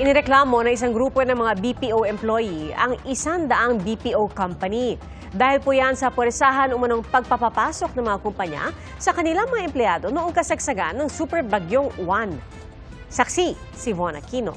Inireklamo ng isang grupo ng mga BPO employee ang isang daang BPO company. Dahil po yan sa puwersahan umanong pagpapapasok ng mga kumpanya sa kanilang mga empleyado noong kasagsagan ng Super Bagyong Juan. Saksi, si Von Aquino.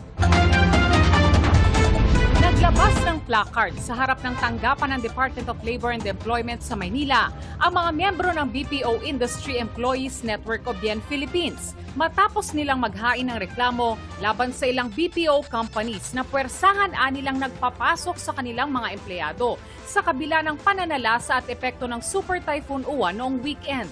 Naglabas ng placard sa harap ng tanggapan ng Department of Labor and Employment sa Maynila ang mga miyembro ng BPO Industry Employees Network of Bien Philippines matapos nilang maghain ng reklamo laban sa ilang BPO companies na puwersahan anilang nagpapasok sa kanilang mga empleyado sa kabila ng pananalasa at epekto ng Super Typhoon Uwan noong weekend.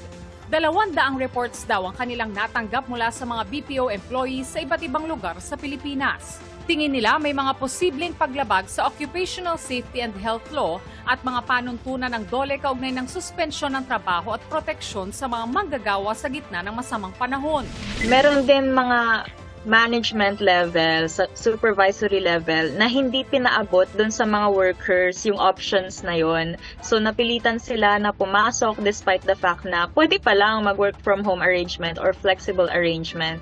Dalawang daang reports daw ang kanilang natanggap mula sa mga BPO employees sa iba't ibang lugar sa Pilipinas. Tingin nila may mga posibleng paglabag sa Occupational Safety and Health Law at mga panuntunan ng DOLE kaugnay ng suspensyon ng trabaho at proteksyon sa mga manggagawa sa gitna ng masamang panahon. meron din mga management level, supervisory level, na hindi pinaabot dun sa mga workers yung options na yon. So, napilitan sila na pumasok despite the fact na pwede pa lang mag-work from home arrangement or flexible arrangement.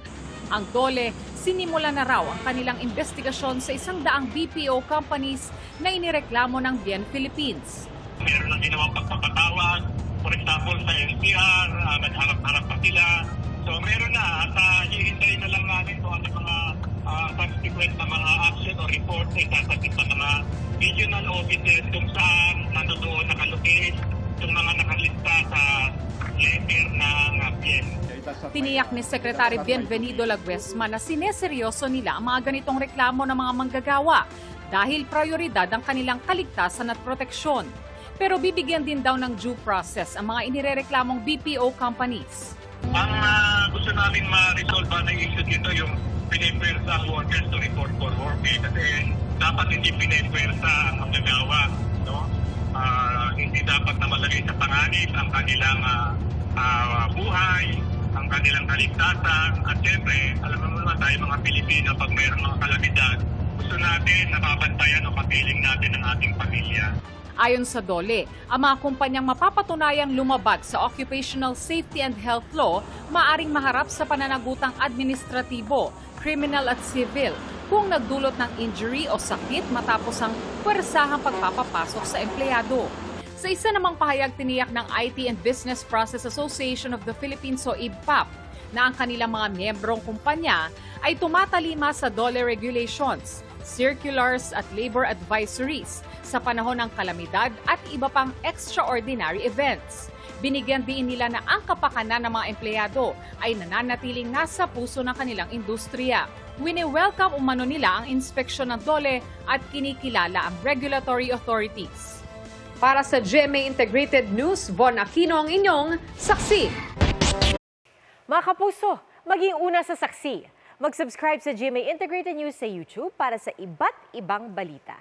Ang DOLE, sinimula na raw ang kanilang investigasyon sa isang daang BPO companies na inireklamo ng Bien Philippines. meron lang ginawang pagpapatawag. For example, sa NCR, uh, nagharap-harap pa sila. So meron na at uh, hihintayin na lang natin kung ano mga uh, subsequent na mga action o report na isasagot ng mga regional offices kung saan nandoon Tiniyak ni Secretary Bienvenido Laguesma na sineseryoso nila ang mga ganitong reklamo ng mga manggagawa dahil prioridad ang kanilang kaligtasan at proteksyon. Pero bibigyan din daw ng due process ang mga inirereklamong BPO companies. Ang uh, gusto namin ma-resolve na issue dito yung pinipwersa ang workers to report for work eh, kasi dapat hindi pinipwersa ang manggagawa. No? Ah, hindi dapat na malagay sa panganib ang kanilang ah, ah, buhay, ang kanilang kaligtasan. At syempre, alam mo naman tayo mga Pilipino, pag mayroong mga kalamidad, gusto natin nababantayan o kapiling natin ang ating pamilya. Ayon sa DOLE, ang mga kumpanyang mapapatunayang lumabag sa Occupational Safety and Health Law maaring maharap sa pananagutang administratibo, criminal at civil kung nagdulot ng injury o sakit matapos ang pwersahang pagpapapasok sa empleyado. Sa isa namang pahayag tiniyak ng IT and Business Process Association of the Philippines o IBPAP na ang kanilang mga miyembrong kumpanya ay tumatalima sa DOLE regulations, circulars at labor advisories sa panahon ng kalamidad at iba pang extraordinary events. Binigyan din nila na ang kapakanan ng mga empleyado ay nananatiling nasa puso ng kanilang industriya. Wini-welcome umano nila ang inspeksyon ng DOLE at kinikilala ang regulatory authorities. Para sa GMA Integrated News, Von Aquino ang inyong saksi. Mga kapuso, maging una sa saksi. Mag-subscribe sa GMA Integrated News sa YouTube para sa iba't ibang balita.